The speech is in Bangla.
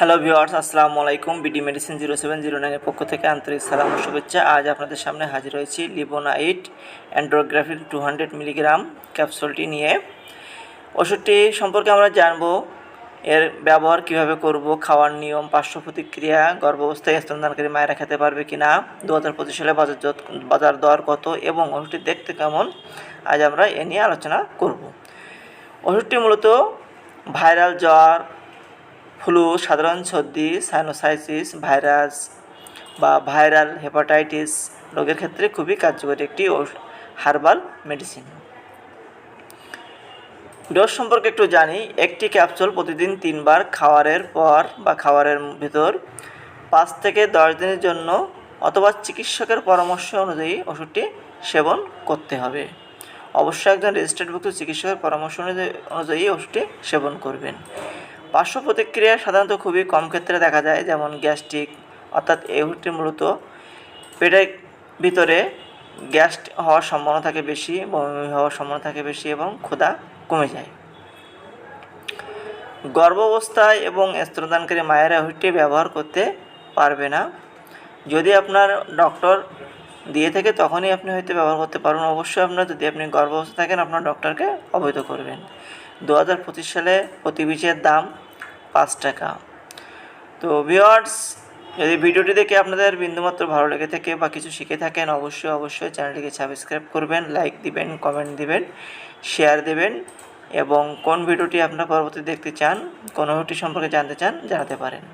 হ্যালো ভিওয়ার্স আসসালামু আলাইকুম BD medicine zero seven zero নাইনের পক্ষ থেকে আন্তরিক সালাম শুভেচ্ছা। আজ আপনাদের সামনে হাজির হয়েছি libonite andrographis two hundred milligram ক্যাপসুলটি নিয়ে। ওষুধটি সম্পর্কে আমরা জানব, এর ব্যবহার কীভাবে করব, খাওয়ার নিয়ম, পার্শ্ব প্রতিক্রিয়া, গর্ভাবস্থায় স্তনদানকারী মায়েরা খেতে পারবে কি না দু হাজার পঁচিশ সালে বাজার বাজার দর কত এবং ওষুধটি দেখতে কেমন, আজ আমরা এ নিয়ে আলোচনা করব। ওষুধটি মূলত ভাইরাল জ্বর ফ্লু, সাধারণ সর্দি সাইনোসাইটিস ভাইরাস বা ভাইরাল হেপাটাইটিস রোগের ক্ষেত্রে খুবই কার্যকরী একটি হার্বাল মেডিসিন ডোজ সম্পর্কে একটু জানি। একটি ক্যাপসুল প্রতিদিন তিনবার খাওয়ারের পর বা খাওয়ারের ভিতর পাঁচ থেকে দশ দিনের জন্য অথবা চিকিৎসকের পরামর্শ অনুযায়ী ওষুধটি সেবন করতে হবে। অবশ্যই একজন রেজিস্টার্ডভুক্ত চিকিৎসকের পরামর্শ অনুযায়ী অনুযায়ী ওষুধটি সেবন করবেন। পার্শ্ব প্রতিক্রিয়া সাধারণত খুবই কম ক্ষেত্রে দেখা যায়, যেমন গ্যাস্ট্রিক, অর্থাৎ এই মূলত পেটের ভিতরে গ্যাস হওয়ার সম্ভাবনা থাকে বেশি, বমি হওয়ার সম্ভাবনা থাকে বেশি এবং ক্ষুধা কমে যায়। গর্ভাবস্থায় এবং স্তনদানকারী মায়েরা ওষুধটি ব্যবহার করতে পারবে না। যদি আপনার ডক্টর দিয়ে থাকে তখনই আপনি হয়তো ব্যবহার করতে পারবেন। অবশ্যই আপনার যদি আপনি গর্ভাবস্থা থাকেন, আপনার ডক্টরকে অবহিত করবেন। দু হাজার পঁচিশ সালে প্রতি বীজের দাম পাঁচ টাকা। তো ভিওয়ার্স যদি ভিডিওটি দেখে আপনাদের বিন্দুমাত্র ভালো লেগে থাকে বা কিছু শিখে থাকেন, অবশ্যই অবশ্যই চ্যানেলটিকে সাবস্ক্রাইব করবেন, লাইক দিবেন, কমেন্ট দিবেন, শেয়ার দেবেন এবং কোন ভিডিওটি আপনারা পরবর্তী দেখতে চান, কোন ভিডিওটি সম্পর্কে জানতে চান, জানাতে পারেন।